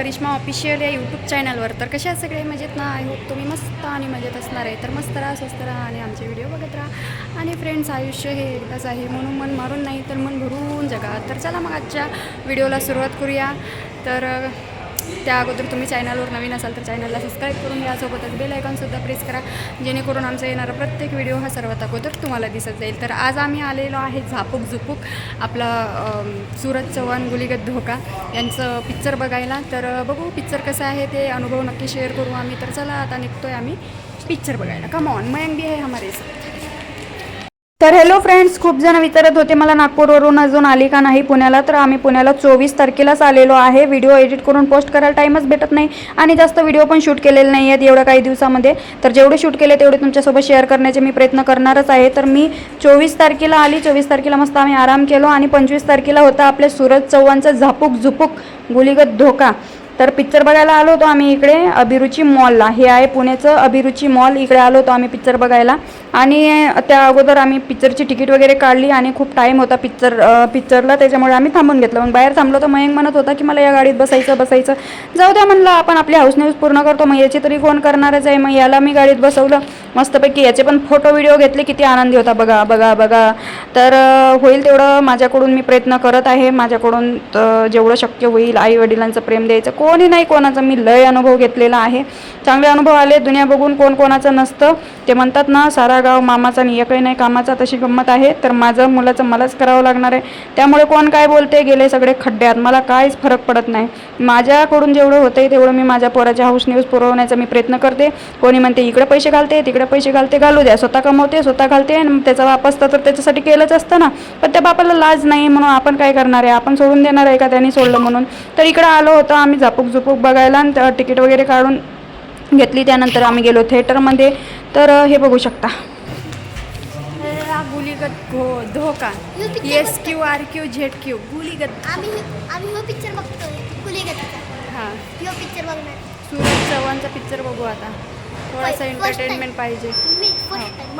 Karishma official या YouTube चॅनलवर तर कशा सगळे? मजेत ना? आय होप तुम्ही मस्त आणि मजेत असणार आहे. तर मस्त राहा स्वस्त राहा आणि आमचे व्हिडिओ बघत राहा. आणि फ्रेंड्स आयुष्य हे एकदाच आहे. म्हणून मन मारून नाही तर मन भरून जगा. तर चला मग आजच्या व्हिडिओला सुरुवात करूया. तर त्या अगोदर तुम्ही चॅनलवर नवीन असाल तर चॅनलला सबस्क्राईब करून घ्या. सोबतच बेल आयकॉनसुद्धा प्रेस करा. जेणेकरून आमचा येणारा प्रत्येक व्हिडिओ हा सर्वात अगोदर तुम्हाला दिसत जाईल. तर आज आम्ही आलेलो आहे झापूक झुपूक आपला सूरज चव्हाण गुलीगत धोका यांचं पिक्चर बघायला. तर बघू पिक्चर कसं आहे ते अनुभव नक्की शेअर करू आम्ही. तर चला आता निघतोय आम्ही पिक्चर बघायला. कम ऑन मयंक बी आहे हमारे साथ. तर हॅलो फ्रेंड्स खूप जण विचारत होते मला नागपूरवरून अजून आली का नाही पुण्याला? तर आम्ही पुण्याला चोवीस तारखेलाच आलेलो आहे. व्हिडिओ एडिट करून पोस्ट करायला टाईमच भेटत नाही आणि जास्त व्हिडिओ पण शूट केलेले नाही आहेत एवढ्या काही दिवसामध्ये. तर जेवढे शूट केले तेवढे तुमच्यासोबत शेअर करण्याचे मी प्रयत्न करणारच आहे. तर मी चोवीस तारखेला आली. चोवीस तारखेला मस्त आम्ही आराम केलो आणि पंचवीस तारखेला होता आपल्या सूरज चव्हाणचं झापूक झुपूक गुलीगत धोका. तर पिक्चर बघायला आलो होतो आम्ही इकडे अभिरुची मॉलला हे आहे पुण्याचं अभिरुची मॉल इकडे आलो होतो आम्ही पिक्चर बघायला. आणि त्या अगोदर आम्ही पिक्चरची तिकीट वगैरे काढली आणि खूप टाईम होता पिक्चर पिक्चरला त्याच्यामुळे आम्ही थांबून घेतलं. मग बाहेर थांबलो तर मयंक म्हणत होता की मला या गाडीत बसायचं बसायचं. जाऊ द्या म्हणलं आपण आपली हाऊस न्यूज पूर्ण करतो. मग याची तरी फोन करणारच आहे. मग याला मी गाडीत बसवलं. मस्तपैकी याचे पण फोटो व्हिडिओ घेतले. किती आनंदी होता. बघा बघा बघा. तर होईल तेवढं. माझ्याकडून मी प्रयत्न करत आहे. माझ्याकडून जेवढं शक्य होईल आई वडिलांचं प्रेम द्यायचं. कोणी कोणी नाही कोणाचा. मी लय अनुभव घेतलेला आहे. चांगले अनुभव आले. दुनिया बघून कोण कोणाचं नसतं. ते म्हणतात ना सारा गाव मामाचा आणि एकही नाही कामाचा तशी गंमत आहे. तर माझं मुलाचं मलाच करावं लागणार आहे. त्यामुळे कोण काय बोलते? गेले सगळे खड्ड्यात. मला काहीच फरक पडत नाही. माझ्याकडून जेवढं होतंय तेवढं मी माझ्या पोराच्या हाऊस न्यूज पुरवण्याचा मी प्रयत्न करते. कोणी म्हणते इकडे पैसे घालते तिकडे पैसे घालते घालू द्या. स्वतः कमवते स्वतः घालते आणि त्याचा वापस तर त्याच्यासाठी केलंच असतं ना. पण त्या बापाला लाज नाही म्हणून आपण काय करणार आहे? आपण सोडून देणार आहे का त्यांनी सोडलं म्हणून? तर इकडे आलो होतो आम्ही झापूक झुपूक बघायला तिकीट वगैरे काढून घेतली त्यानंतर आम्ही गेलो थिएटरमध्ये तर हे बघू शकता गुलीगत घो धोका S Q R Q Z Q गुलीगत आम्ही आम्ही हो पिक्चर बघतो कुलेगतचा हां हो पिक्चर बघणार सूरज चव्हाणचा पिक्चर बघू आता थोडासा एंटरटेनमेंट पाहिजे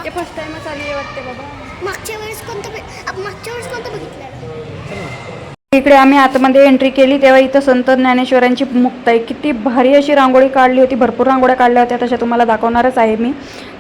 ते फर्स्ट टाइमच आली वाटते बाबा मागच्या वेळेस कोणतं मागच्या वेळेस कोणतं बघितलं इकडे आम्ही आतमध्ये एंट्री केली तेव्हा इथं संत ज्ञानेश्वरांची मुक्ताई किती भारी अशी रांगोळी काढली होती भरपूर रांगोळ्या काढल्या होत्या तशा तुम्हाला दाखवणारच आहे मी.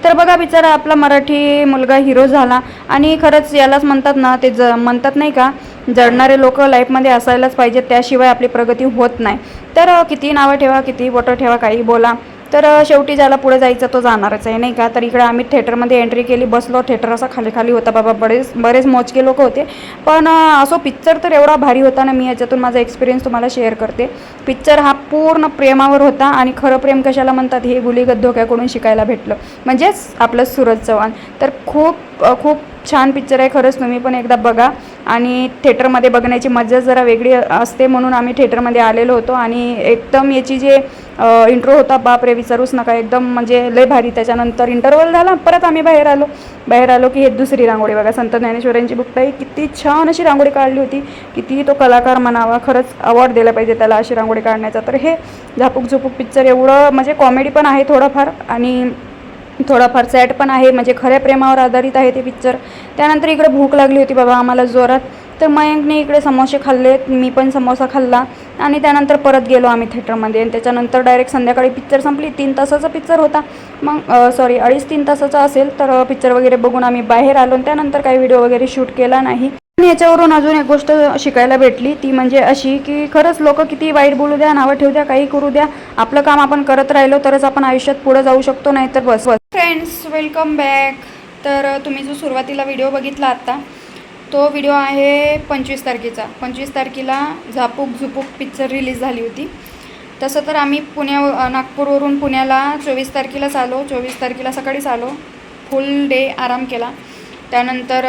तर बघा बिचारा आपला मराठी मुलगा हिरो झाला. आणि खरंच यालाच म्हणतात ना ते ज म्हणतात नाही का जडणारे लोक लाईफमध्ये असायलाच पाहिजेत त्याशिवाय आपली प्रगती होत नाही. तर किती नावं ठेवा किती बोटं ठेवा काही बोला. तर शेवटी ज्याला पुढे जायचं तो जाणारच आहे नाही का? तर इकडे आम्ही थिएटरमध्ये एंट्री केली बसलो थिएटर असा खाली खाली होता. बाबा बरेच बरेच मोजके लोक होते. पण असो पिक्चर तर एवढा भारी होता ना मी याच्यातून माझा एक्सपिरियन्स तुम्हाला शेअर करते. पिक्चर हा पूर्ण प्रेमावर होता आणि खरं प्रेम कशाला म्हणतात? हे गुलीगत धोक्याकडून शिकायला भेटलं. म्हणजेच आपलं सूरज चव्हाण. तर खूप खूप छान पिक्चर आहे खरंच तुम्ही पण एकदा बघा. आणि थिएटरमध्ये बघण्याची मजा जरा वेगळी असते म्हणून आम्ही थिएटरमध्ये आलेलो होतो. आणि एकदम याची जे इंट्रो होता बाप रे विचारूच नका. एकदम म्हणजे लय भारी. त्याच्यानंतर इंटरवल झाला परत आम्ही बाहेर आलो. बाहेर आलो की हे दुसरी रांगोळी. बघा संत ज्ञानेश्वरांची बुकताई किती छान अशी रांगोळी काढली होती. किती तो कलाकार म्हणावा खरंच अवॉर्ड दिला पाहिजे त्याला अशी रांगोळी काढण्याचा. तर हे झापूक झुपूक पिक्चर एवढं म्हणजे कॉमेडी पण आहे थोडंफार आणि थोडाफार सॅड पण आहे. म्हणजे खऱ्या प्रेमावर आधारित आहे ते पिक्चर त्यानंतर इकडे भूक लागली होती बाबा आम्हाला जोरात. तर मयंकने इकडे समोसे खाल्ले मी पण समोसा खाल्ला आणि त्यानंतर परत गेलो आम्ही थिएटरमध्ये. आणि त्याच्यानंतर डायरेक्ट संध्याकाळी पिक्चर संपली. तीन तासाचा पिक्चर होता. मग सॉरी अडीच तीन तासाचा असेल तर पिक्चर वगैरे बघून आम्ही बाहेर आलो आणि त्यानंतर काही व्हिडिओ वगैरे शूट केला नाही. आणि याच्यावरून अजून एक गोष्ट शिकायला भेटली. ती म्हणजे अशी की खरंच लोक किती वाईट बोलू द्या नावं ठेवू द्या काही करू द्या. आपलं काम आपण करत राहिलो तरच आपण आयुष्यात पुढे जाऊ शकतो नाही तर बस बस. फ्रेंड्स वेलकम बॅक तर तुम्ही जो सुरुवातीला व्हिडिओ बघितला आत्ता तो व्हिडिओ आहे पंचवीस तारखेचा. पंचवीस तारखेला झापूक झुपूक पिक्चर रिलीज झाली होती. तसं तर आम्ही पुण्या नागपूरवरून पुण्याला चोवीस तारखेलाच आलो. चोवीस तारखेला सकाळीच आलो. फुल डे आराम केला. त्यानंतर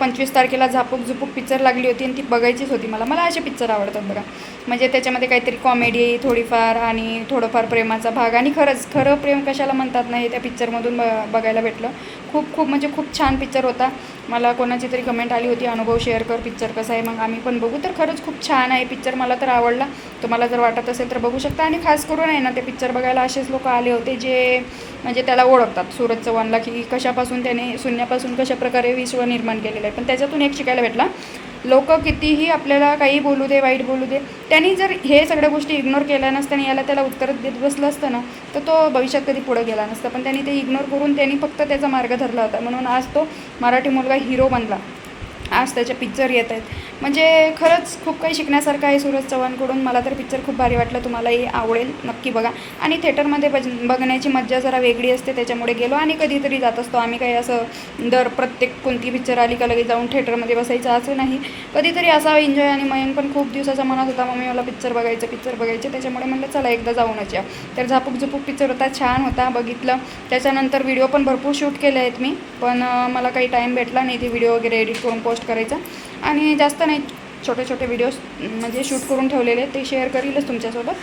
पंचवीस तारखेला झापूक झुपूक पिक्चर लागली होती आणि ती बघायचीच होती मला. मला असे पिक्चर आवडतात बघा. म्हणजे त्याच्यामध्ये काहीतरी कॉमेडी थोडीफार आणि थोडंफार प्रेमाचा भाग. आणि खरंच खरं प्रेम कशाला म्हणतात नाही त्या पिक्चरमधून ब बघायला भेटलं. खूप खूप म्हणजे खूप छान पिक्चर होता. मला कोणाची तरी कमेंट आली होती अनुभव शेअर कर पिक्चर कसा आहे? मग आम्ही पण बघू. तर खरंच खूप छान आहे पिक्चर मला तर आवडला. तुम्हाला जर वाटत असेल तर बघू शकता. आणि खास करून आहे ना ते पिक्चर बघायला असेच लोक आले होते जे म्हणजे त्याला ओळखतात. सूरज चव्हाणला की कशापासून त्याने शून्यापासून कशाप्रकारे विश्व निर्माण केलेलं आहे. पण त्याच्यातून एक शिकायला भेटला. लोक कितीही आपल्याला काही बोलू दे वाईट बोलू दे त्यांनी जर हे सगळ्या गोष्टी इग्नोर केल्या नसत्या आणि याला त्याला उत्तर देत बसलं असतं ना तर तो भविष्यात कधी पुढे गेला नसता. पण त्यांनी ते इग्नोर करून त्यांनी फक्त त्याचा मार्ग धरला होता. म्हणून आज तो मराठी मुलगा हिरो बनला. आज त्याचे पिक्चर येत आहेत. म्हणजे खरंच खूप काही शिकण्यासारखं आहे सूरज चव्हाणकडून. मला तर पिक्चर खूप भारी वाटलं. तुम्हालाही आवडेल नक्की बघा. आणि थिएटरमध्ये बज बघण्याची मज्जा जरा वेगळी असते. त्याच्यामुळे गेलो आणि कधीतरी जात असतो. आम्ही काही असं दर प्रत्येक कोणती पिक्चर आली का लगेच जाऊन थिएटरमध्ये बसायचं असं नाही. कधीतरी असा एन्जॉय आणि मयंक पण खूप दिवसाचा मनात होता. मम्मी मला पिक्चर बघायचं पिक्चर बघायचं. त्याच्यामुळे म्हणलं चला एकदा जाऊनच या. तर झापूक झुपूक पिक्चर होता. छान होता. बघितलं. त्याच्यानंतर व्हिडिओ पण भरपूर शूट केले आहेत मी. पण मला काही टाईम भेटला नाही. ते व्हिडिओ वगैरे एडिट करून पोस्ट करायचा. आणि जास्त नाही छोटे छोटे व्हिडिओज म्हणजे शूट करून ठेवलेले ते शेअर करीलच तुमच्यासोबत.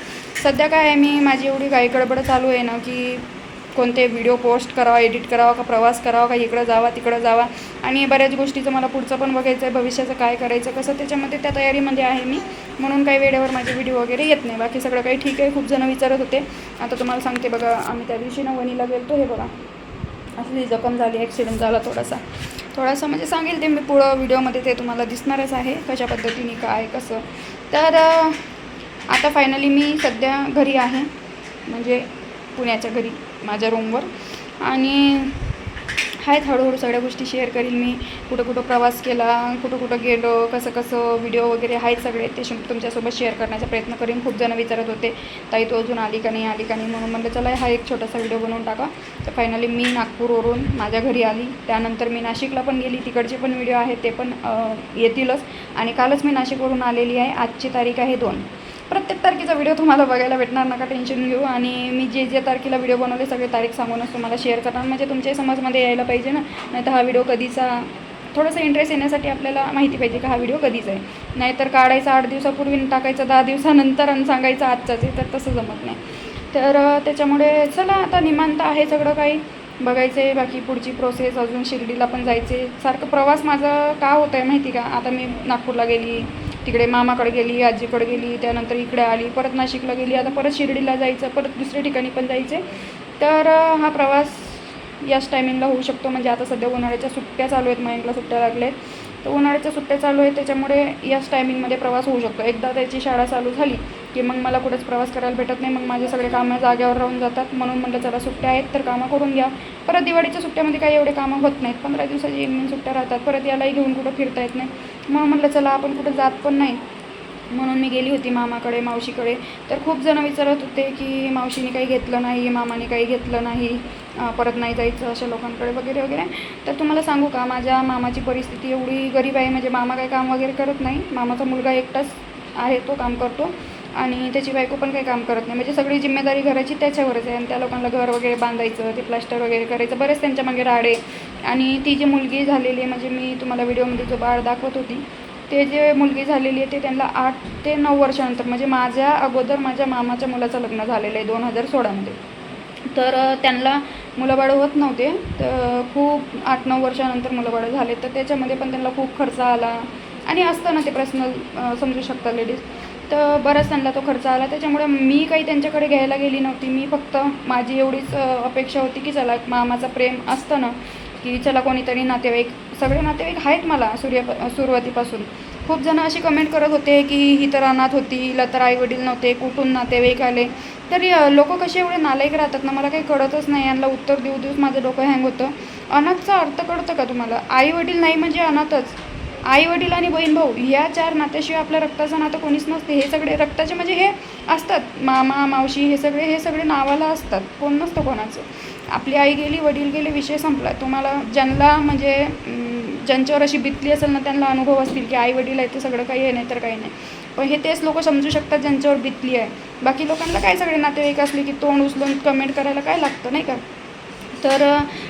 सध्या काय आहे मी माझी एवढी काही गडबड चालू आहे ना की कोणते व्हिडिओ पोस्ट करावा एडिट करावा का प्रवास करावा का इकडं जावा तिकडं जावा. आणि बऱ्याच गोष्टीचं मला पुढचं पण बघायचं आहे भविष्याचं काय करायचं कसं त्याच्यामध्ये त्या तयारीमध्ये आहे मी. म्हणून काही वेळेवर माझे व्हिडिओ वगैरे येत नाही. बाकी सगळं काही ठीक आहे खूप जणं विचारत होते. आता तुम्हाला सांगते बघा आम्ही त्या दिवशी ना वणीला गेलतो हे बघा. असली जखम झाली ॲक्सिडेंट झाला थोडासा. थोडासा म्हणजे सांगेल ते मी पुढं व्हिडिओमध्ये ते तुम्हाला दिसणारच आहे कशा पद्धतीने काय कसं. तर आता फायनली मी सध्या घरी आहे म्हणजे पुण्याच्या घरी माझ्या रूमवर आणि आहेत हळूहळू सगळ्या गोष्टी शेअर करीन मी. कुठं कुठं प्रवास केला कुठं कुठं गेलो कसं कसं व्हिडिओ वगैरे आहेत सगळे ते तुमच्यासोबत शेअर करण्याचा प्रयत्न करीन. खूप जण विचारत होते ताई तू अजून आली का नाही आली का नाही? म्हणून म्हणलं चला हा एक छोटासा व्हिडिओ बनवून टाका. तर फायनली मी नागपूरवरून माझ्या घरी आली. त्यानंतर मी नाशिकला पण गेली. तिकडचे पण व्हिडिओ आहेत ते पण येतीलच. आणि कालच मी नाशिकवरून आलेली आहे. आजची तारीख आहे दोन. प्रत्येक तारखेचा व्हिडिओ तुम्हाला बघायला भेटणार नका टेन्शन घेऊ. आणि मी जे जे तारखेला व्हिडिओ बनवले सगळे तारीख सांगूनच तुम्हाला शेअर करणार. म्हणजे तुमच्याही समाजमध्ये यायला पाहिजे ना. नाही तर हा व्हिडिओ कधीचा थोडंसं इंटरेस्ट येण्यासाठी आपल्याला माहिती पाहिजे का हा व्हिडिओ कधीचा आहे. नाहीतर काढायचा आठ दिवसापूर्वी टाकायचा दहा दिवसानंतर आणि सांगायचं आजचाच आहे तर तसं जमत नाही. तर त्याच्यामुळे चला आता निमांत आहे सगळं काही. बघायचं आहे बाकी पुढची प्रोसेस अजून शिर्डीला पण जायचे सारखं प्रवास माझा का होत आहे माहिती का? आता मी नागपूरला गेली. तिकडे मामाकडे गेली आजीकडे गेली त्यानंतर इकडे आली परत नाशिकला गेली आता परत शिर्डीला जायचं परत दुसऱ्या ठिकाणी पण जायचे. तर हा प्रवास याच टायमिंगला होऊ शकतो. म्हणजे आता सध्या उन्हाळ्याच्या सुट्ट्या चालू आहेत मयंकला सुट्ट्या लागल्या आहेत तर उन्हाळ्याच्या सुट्ट्या चालू आहेत त्याच्यामुळे याच टायमिंगमध्ये प्रवास होऊ शकतो. एकदा त्याची शाळा चालू झाली की मग मला कुठेच प्रवास करायला भेटत नाही. मग माझे सगळे कामं जाग्यावर राहून जातात. म्हणून म्हटलं चला सुट्ट्या आहेत तर कामं करून घ्या. परत दिवाळीच्या सुट्ट्यामध्ये काही एवढे कामं होत नाहीत. पंधरा दिवसाची एक सुट्ट्या राहतात. परत यालाही घेऊन कुठं फिरता येत नाही. मग म्हटलं चला आपण कुठं जात पण नाही. म्हणून मी गेली होती मामाकडे मावशीकडे. तर खूप जण विचारत होते की मावशीने काही घेतलं नाही मामाने काही घेतलं नाही परत नाही जायचं अशा लोकांकडे वगैरे वगैरे. तर तुम्हाला सांगू का माझ्या मामाची परिस्थिती एवढी गरीब आहे. म्हणजे मामा काही काम वगैरे करत नाही. मामाचा मुलगा एकटाच आहे तो काम करतो. आणि त्याची बायको पण काही काम करत नाही. म्हणजे सगळी जिम्मेदारी घराची त्याच्यावरच आहे आणि त्या लोकांना घर वगैरे बांधायचं ते प्लास्टर वगैरे करायचं बरेच त्यांच्या मागे राडे आणि ती जी मुलगी झालेली आहे म्हणजे मी तुम्हाला व्हिडिओमध्ये जो बाळ दाखवत होती ते जे मुलगी झालेली आहे ते त्यांना आठ ते नऊ वर्षानंतर म्हणजे माझ्या अगोदर माझ्या मामाच्या मुलाचं लग्न झालेलं आहे दोन हजार सोळामध्ये तर त्यांना मुलंबाळं होत नव्हते. तर खूप आठ नऊ वर्षानंतर मुलंबाळं झाले. तर त्याच्यामध्ये पण त्यांना खूप खर्च आला. आणि असतं ना ते पर्सनल समजू शकता लेडीज. तर बराच त्यांना तो खर्च आला. त्याच्यामुळे मी काही त्यांच्याकडे घ्यायला गेली नव्हती. मी फक्त माझी एवढीच अपेक्षा होती की चला मामाचं प्रेम असतं ना की चला कोणीतरी नातेवाईक सगळे नातेवाईक आहेत मला सूर्य सुरुवातीपासून. खूप जण अशी कमेंट करत होते की ही तर अनाथ होती हिला तर आई वडील नव्हते कुठून नातेवाईक आले? तरी लोक कसे एवढे नालायक राहतात ना मला काही कळतच नाही. यांना उत्तर देऊ देऊच माझं डोकं हँग होतं. अनाथचा अर्थ कळतं का तुम्हाला? आई वडील नाही म्हणजे अनाथच. आई वडील आणि बहीण भाऊ ह्या चार नात्याशिवाय आपल्या रक्ताचं नातं कोणीच नसते. हे सगळे रक्ताचे म्हणजे हे असतात. मामा मावशी हे सगळे हे सगळे नावाला असतात. कोण नसतं कोणाचं. आपली आई गेली वडील गेले विषय संपला. तुम्हाला ज्यांना म्हणजे ज्यांच्यावर अशी बितली असेल ना त्यांना अनुभव असतील की आई वडील आहे ते सगळं काही आहे नाही तर काही नाही. पण हे तेच लोक समजू शकतात ज्यांच्यावर बितली आहे. बाकी लोकांना काय सगळे नातेवाईक असले की तोंड उचलून कमेंट करायला काय लागतं नाही का? तर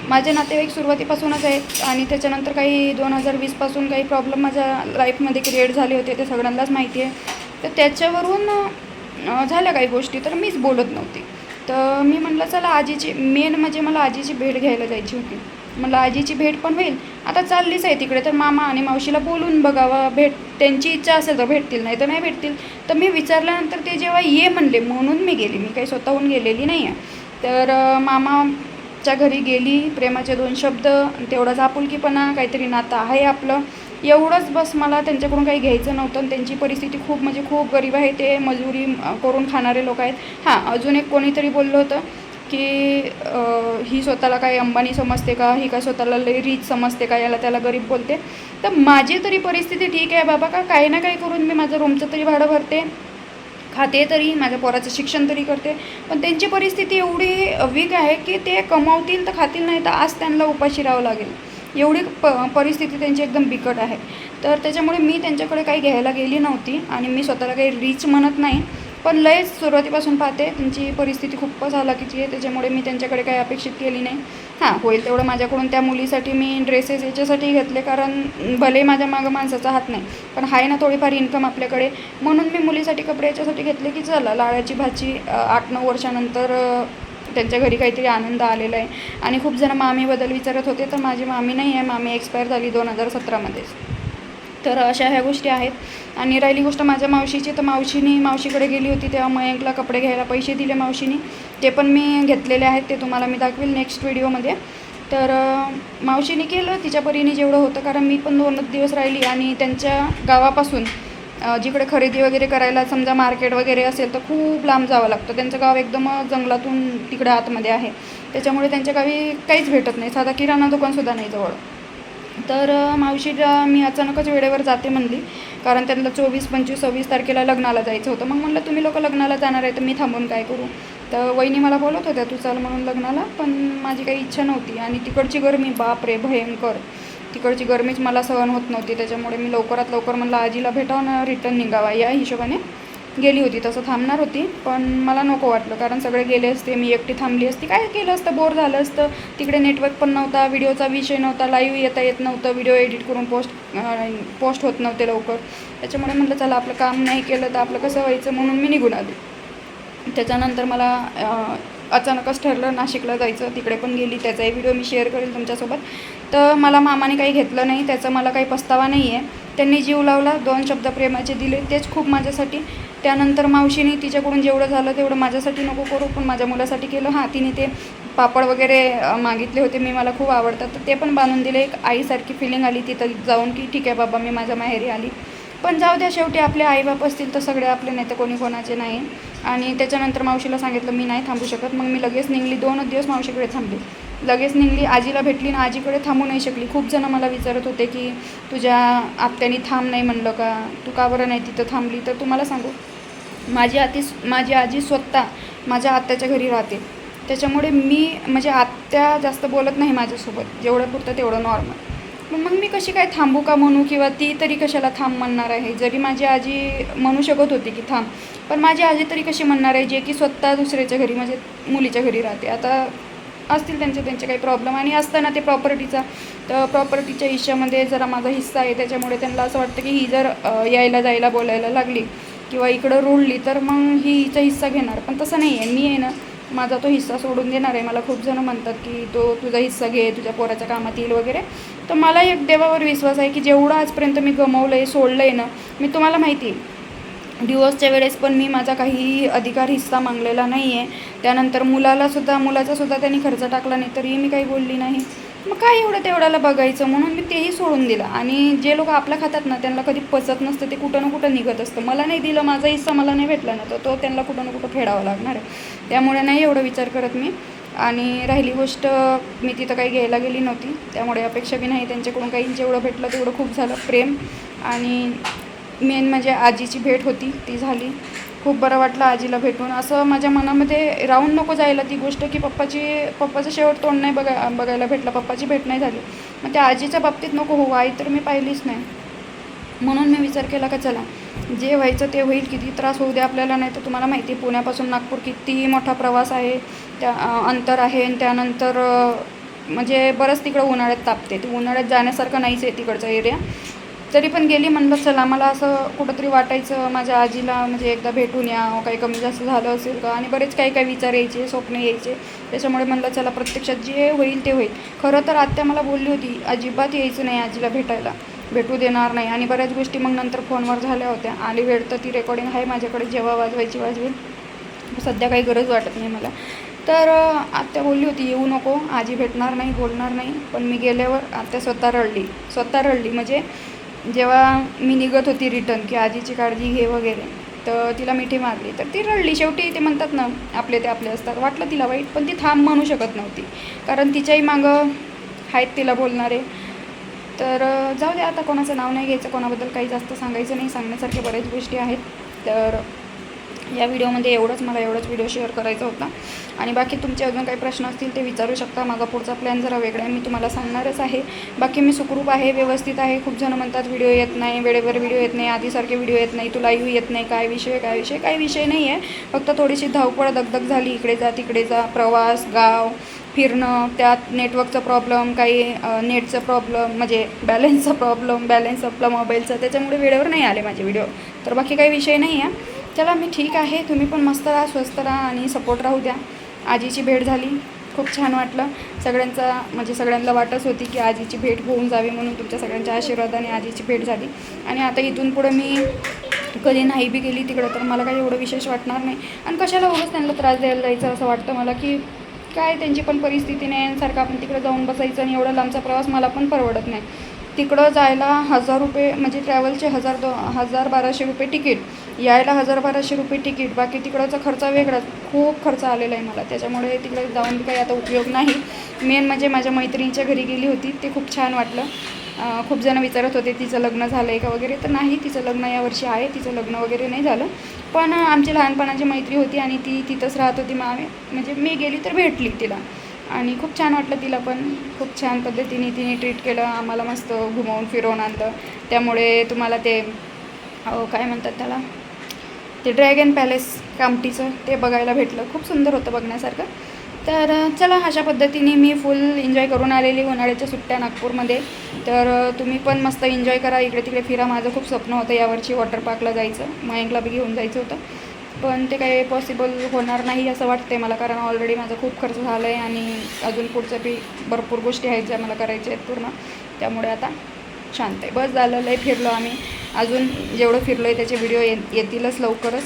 माझे नातेवाईक सुरुवातीपासूनच आहेत आणि त्याच्यानंतर काही दोन हजार वीसपासून काही प्रॉब्लेम माझ्या लाईफमध्ये क्रिएट झाले होते ते सगळ्यांनाच माहिती आहे. तर त्याच्यावरून झाल्या काही गोष्टी तर मीच बोलत नव्हती. तर मी म्हटलं चला आजीची मेन म्हणजे मला आजीची भेट घ्यायला जायची होती. मला आजीची भेट पण होईल. आता चाललीच आहे तिकडे तर मामा आणि मावशीला बोलून बघावं. भेट त्यांची इच्छा असेल तर भेटतील नाही तर नाही भेटतील. तर मी विचारल्यानंतर ते जेव्हा ये म्हणले म्हणून मी गेली. मी काही स्वतःहून गेलेली नाही आहे तर मामा च्या घरी गेली प्रेमाचे दोन शब्द तेवढाच आपुलकीपणा काहीतरी नातं आहे आपलं. एवढंच बस मला त्यांच्याकडून काही घ्यायचं नव्हतं आणि त्यांची परिस्थिती खूप म्हणजे खूप गरीब आहे. ते मजुरी करून खाणारे लोक आहेत. हां अजून एक कोणीतरी बोललं होतं की ही स्वतःला काय अंबानी समजते का? ही काय स्वतःला लई रीच समजते का? याला त्याला गरीब बोलते. तर माझी तरी परिस्थिती ठीक आहे बाबा का? काही ना काही करून मी माझं रूमचं तरी भाडं भरते. खाते तरी माझ्या पोराचं शिक्षण तरी करते. पण त्यांची परिस्थिती एवढी वीक आहे की ते कमावतील तर खातील नाही तर आज त्यांना उपाशी राहावं लागेल. एवढी प परिस्थिती त्यांची एकदम बिकट आहे. तर त्याच्यामुळे मी त्यांच्याकडे काही घ्यायला गेली नव्हती आणि मी स्वतःला काही रीच म्हणत नाही. पण लयच सुरुवातीपासून पाहते. त्यांची परिस्थिती खूपच हालाकीची आहे. त्याच्यामुळे मी त्यांच्याकडे काही अपेक्षित केली नाही. हां होईल तेवढं माझ्याकडून त्या मुलीसाठी मी ड्रेसेस याच्यासाठी घेतले कारण भले माझ्या मागं माणसाचा हात नाही पण आहे ना थोडीफार इन्कम आपल्याकडे. म्हणून मी मुलीसाठी कपडे याच्यासाठी घेतले की चला लाळाची भाजी आठ नऊ वर्षानंतर त्यांच्या घरी काहीतरी आनंद आलेला आहे. आणि खूप जण मामीबद्दल विचारत होते तर माझी मामी नाही आहे. मामी एक्सपायर झाली दोन हजार सतरामध्येच. तर अशा ह्या गोष्टी आहेत. आणि राहिली गोष्ट माझ्या मावशीची तर मावशीने मावशीकडे गेली होती तेव्हा मयंकला कपडे घ्यायला पैसे दिले मावशीनी. ते पण मी घेतलेले आहेत ते तुम्हाला मी दाखवेल नेक्स्ट व्हिडिओमध्ये तर मावशीने केलं तिच्या परीने जेवढं होतं कारण मी पण दोनच दिवस राहिली आणि त्यांच्या गावापासून जिकडे खरेदी वगैरे करायला समजा मार्केट वगैरे असेल तर खूप लांब जावं लागतं. त्यांचं गाव एकदम जंगलातून तिकडे आतमध्ये आहे. त्याच्यामुळे त्यांच्या गावी काहीच भेटत नाही. साधा किराणा दुकानसुद्धा नाही जवळ. तर अ, मावशीला मी अचानकच वेळेवर जाते म्हणली. कारण त्यांना चोवीस पंचवीस सव्वीस तारखेला लग्नाला जायचं होतं. मग म्हणलं तुम्ही लोक लग्नाला जाणार आहे तर मी थांबून काय करू? तर वहिनी मला बोलत होत्या तू चाल म्हणून लग्नाला पण माझी काही इच्छा नव्हती. आणि तिकडची गरमी बाप रे भयंकर. तिकडची गरमीच मला सहन होत नव्हती. त्याच्यामुळे मी लवकरात लवकर म्हणलं आजीला भेटावं ना रिटर्न निघावा. या हिशोबाने गेली होती तसं थांबणार होती पण मला नको वाटलं कारण सगळे गेले असते मी एकटी थांबली असती. काय केलं असतं? बोर झालं असतं. तिकडे नेटवर्क पण नव्हता व्हिडिओचा विषय नव्हता लाईव्ह येता येत नव्हतं व्हिडिओ एडिट करून पोस्ट पोस्ट होत नव्हते लवकर. त्याच्यामुळे म्हटलं चला आपलं काम नाही केलं तर आपलं कसं व्हायचं? म्हणून मी निघून आले. त्याच्यानंतर मला अचानकच ठरलं नाशिकला जायचं. तिकडे पण गेली त्याचाही व्हिडिओ मी शेअर करेल तुमच्यासोबत. तर मला मामाने काही घेतलं नाही त्याचा मला काही पस्तावा नाही आहे त्यांनी जीव लावला दोन शब्द प्रेमाचे दिले तेच खूप माझ्यासाठी. त्यानंतर मावशीने तिच्याकडून जेवढं झालं तेवढं माझ्यासाठी नको करू पण माझ्या मुलासाठी केलं. हां तिने ते पापड वगैरे मागितले होते मी मला खूप आवडतात. तर ते पण बांधून दिले. एक आईसारखी फिलिंग आली तिथं जाऊन की ठीक आहे बाबा मी माझ्या माहेरी आली. पण जाऊ द्या शेवटी आपले आईबाप असतील तर सगळे आपले नाही तर कोणी कोणाचे नाही. आणि त्याच्यानंतर मावशीला सांगितलं मी नाही थांबू शकत. मग मी लगेच निघली. दोनच दिवस मावशीकडे थांबली. लगेच निघली आजीला भेटली आणि आजीकडे थांबू नाही शकली. खूप जणं मला विचारत होते की तुझ्या आत्याने थांब नाही म्हणलं का? तू का बरं नाही तिथं थांबली? तर तुम्हाला सांगू माझी आती माझी आजी स्वतः माझ्या आत्याच्या घरी राहते. त्याच्यामुळे मी म्हणजे आत्या जास्त बोलत नाही माझ्यासोबत. जेवढं पुरतं तेवढं नॉर्मल पण मग मी कशी काय थांबू का म्हणू? किंवा ती तरी कशाला थांब म्हणणार आहे? जरी माझी आजी म्हणू शकत होती की थांब पण माझी आजी तरी कशी म्हणणार आहे? जे की स्वतः दुसऱ्याच्या घरी म्हणजे मुलीच्या घरी राहते. आता असतील त्यांचे त्यांचे काही प्रॉब्लेम आणि असताना ते प्रॉपर्टीचा तर प्रॉपर्टीच्या हिश्श्यामध्ये जरा माझा हिस्सा आहे. त्याच्यामुळे त्यांना असं वाटतं की ही जर यायला जायला बोलायला लागली किंवा इकडं रुळली तर मग ही हिचा हिस्सा घेणार. पण तसं नाही आहे. मी आहे ना माझा तो हिस्सा सोडून देणार आहे. मला खूप जण म्हणतात की तो तुझा हिस्सा घे तुझ्या पोराच्या कामात येईल वगैरे. तर मला एक देवावर विश्वास आहे की जेवढं आजपर्यंत मी गमवलं आहे सोडलं आहे ना मी तुम्हाला माहिती आहे. डिवोर्सच्या वेळेस पण मी माझा काही अधिकार हिस्सा मागलेला नाही आहे त्यानंतर मुलालासुद्धा मुलाचासुद्धा त्यांनी खर्च टाकला नाही तरीही मी काही बोलली नाही. मग काय एवढं तेवढ्याला बघायचं? म्हणून मी तेही सोडून दिलं. आणि जे लोक आपल्या खातात ना त्यांना कधी पचत नसतं ते कुठं ना कुठं निघत असतं. मला नाही दिलं माझा हिस्सा मला नाही भेटला ना तर तो त्यांना कुठं ना कुठं फेडावा लागणार आहे. त्यामुळे नाही एवढं विचार करत मी. आणि राहिली गोष्ट मी तिथं काही घ्यायला गेली नव्हती. त्यामुळे अपेक्षा बी नाही त्यांच्याकडून काही जेवढं भेटलं तेवढं खूप झालं प्रेम. आणि मेन म्हणजे आजीची भेट होती ती झाली. खूप बरं वाटलं आजीला भेटून. असं माझ्या मनामध्ये राहून नको जायला ती गोष्ट की पप्पाची पप्पाचं शेवट तोंड नाही बघा बघायला भेटला पप्पाची भेट नाही झाली. मग त्या आजीच्या बाबतीत नको हो आई तर मी पाहिलीच नाही. म्हणून मी विचार केला का चला जे व्हायचं ते होईल किती त्रास होऊ द्या आपल्याला नाही तर तुम्हाला माहिती आहे पुण्यापासून नागपूर किती मोठा प्रवास आहे त्या अंतर आहे आणि त्यानंतर म्हणजे बरंच तिकडं उन्हाळ्यात तापते. ते उन्हाळ्यात जाण्यासारखं नाहीच आहे तिकडचा एरिया. तरी पण गेली म्हणलं चला मला असं कुठंतरी वाटायचं माझ्या आजीला म्हणजे एकदा भेटून या काही कमी जास्त झालं असेल का? आणि बरेच काही काही विचार यायचे स्वप्न यायचे. त्याच्यामुळे म्हणलं चला प्रत्यक्षात जे होईल ते होईल. खरं तर आत्या मला बोलली होती अजिबात यायचं नाही आजीला भेटायला. भेटू देणार नाही. आणि बऱ्याच गोष्टी मग नंतर फोनवर झाल्या होत्या. आली वेळ तर ती रेकॉर्डिंग आहे माझ्याकडे जेव्हा वाजवायची वाजवेल. सध्या काही गरज वाटत नाही मला. तर आत्या बोलली होती येऊ नको आजी भेटणार नाही बोलणार नाही. पण मी गेल्यावर आत्या स्वतः रडली. स्वतः रडली म्हणजे जेव्हा मी निघत होती रिटर्न की आजीची काळजी घे वगैरे तर तिला मिठी मारली. तर ती रडली. शेवटी ते म्हणतात ना आपले ते आपले असतात. वाटलं तिला वाईट पण ती थांब म्हणू शकत नव्हती. कारण तिच्याही मागं आहेत तिला बोलणारे. तर जाऊ दे आता कोणाचं नाव नाही घ्यायचं कोणाबद्दल काही जास्त सांगायचं नाही. सांगण्यासारख्या बऱ्याच गोष्टी आहेत. तर या व्हिडिओमध्ये एवढंच. मला एवढंच व्हिडिओ शेअर करायचा होता. आणि बाकी तुमचे अजून काही प्रश्न असतील ते विचारू शकता. माझा पुढचा प्लॅन जरा वेगळा आहे. मी तुम्हाला सांगणारच आहे. बाकी मी सुखरूप आहे व्यवस्थित आहे. खूप जण म्हणतात व्हिडिओ येत नाही वेळेवर व्हिडिओ येत नाही आधीसारखे व्हिडिओ येत नाही तुला लाईव्ह येत नाही काय विषय काय विषय? काही विषय नाही आहे. फक्त थोडीशी धावपळ दगदग झाली. इकडे जा तिकडे जा. प्रवास गाव फिरणं त्यात नेटवर्कचा प्रॉब्लेम काही नेटचा प्रॉब्लेम म्हणजे बॅलन्सचा प्रॉब्लेम बॅलन्स आपला मोबाईलचा त्याच्यामुळे वेळेवर नाही आले माझे व्हिडिओ. तर बाकी काही विषय नाही आहे. चला मी ठीक आहे. तुम्ही पण मस्त राहा स्वस्त राहा आणि सपोर्ट राहू द्या. आजीची भेट झाली. खूप छान वाटलं. सगळ्यांचा म्हणजे सगळ्यांना वाटच होती की आजीची भेट होऊन जावी म्हणून तुमच्या सगळ्यांच्या आशीर्वादाने आजीची भेट झाली. आणि आता इथून पुढं मी कधी नाही बी गेली तिकडं तर मला काही एवढं विशेष वाटणार नाही. आणि कशाला उगाच त्यांना त्रास द्यायला जायचं असं वाटतं मला की काय त्यांची पण परिस्थिती नाही आणि सारखं आपण तिकडं जाऊन बसायचं आणि एवढा लांबचा प्रवास मला पण परवडत नाही. तिकडं जायला हजार रुपये म्हणजे ट्रॅव्हलचे हजार दो हजार बाराशे रुपये तिकीट यायला हजार बाराशे रुपये तिकीट बाकी तिकडचा खर्च वेगळाच खूप खर्च आलेला आहे मला. त्याच्यामुळे तिकडे जाऊन काही आता उपयोग नाही. मेन म्हणजे माझ्या मैत्रिणीच्या घरी गेली होती ते खूप छान वाटलं. खूप जण विचारत होते तिचं लग्न झालं आहे का वगैरे? तर नाही तिचं लग्न यावर्षी आहे तिचं लग्न वगैरे नाही झालं. पण आमची लहानपणाची मैत्री होती आणि ती तिथंच राहत होती. मग आम्ही म्हणजे मी गेली तर भेटली तिला. आणि खूप छान वाटलं तिला पण. खूप छान पद्धतीने तिने ट्रीट केलं आम्हाला मस्त घुमवून फिरवून आणलं. त्यामुळे तुम्हाला ते काय म्हणतात त्याला? ते ड्रॅगन पॅलेस कामटीचं ते बघायला भेटलं. खूप सुंदर होतं बघण्यासारखं. तर चला अशा पद्धतीने मी फुल एन्जॉय करून आलेली उन्हाळ्याच्या सुट्ट्या नागपूरमध्ये. तर तुम्ही पण मस्त एन्जॉय करा. इकडे तिकडे फिरा. माझं खूप स्वप्न होतं यावर्षी वॉटर पार्कला जायचं. मयंकला बी घेऊन जायचं होतं. पण ते काही पॉसिबल होणार नाही असं वाटतंय मला. कारण ऑलरेडी माझा खूप खर्च झाला आहे आणि अजून पुढचं बी भरपूर गोष्टी आहेत ज्या मला करायच्या आहेत पूर्ण. त्यामुळे आता शांत आहे. बस झालं लय फिरलो आम्ही. अजून जेवढं फिरलो आहे त्याचे व्हिडिओ ये येतीलच लवकरच.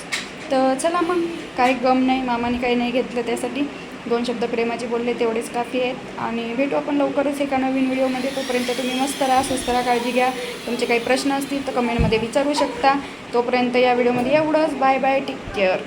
तर चला मग काही गम नाही मामाने काही नाही घेतलं त्यासाठी. दोन शब्द प्रेमाचे बोलले तेवढेच काफी आहेत. आणि भेटू आपण लवकरच एका नवीन व्हिडिओमध्ये तोपर्यंत तुम्ही मस्त राहा स्वस्त राहा काळजी घ्या. तुमचे काही प्रश्न असतील तर कमेंटमध्ये विचारू शकता. तोपर्यंत या व्हिडिओमध्ये एवढंच. Bye bye take care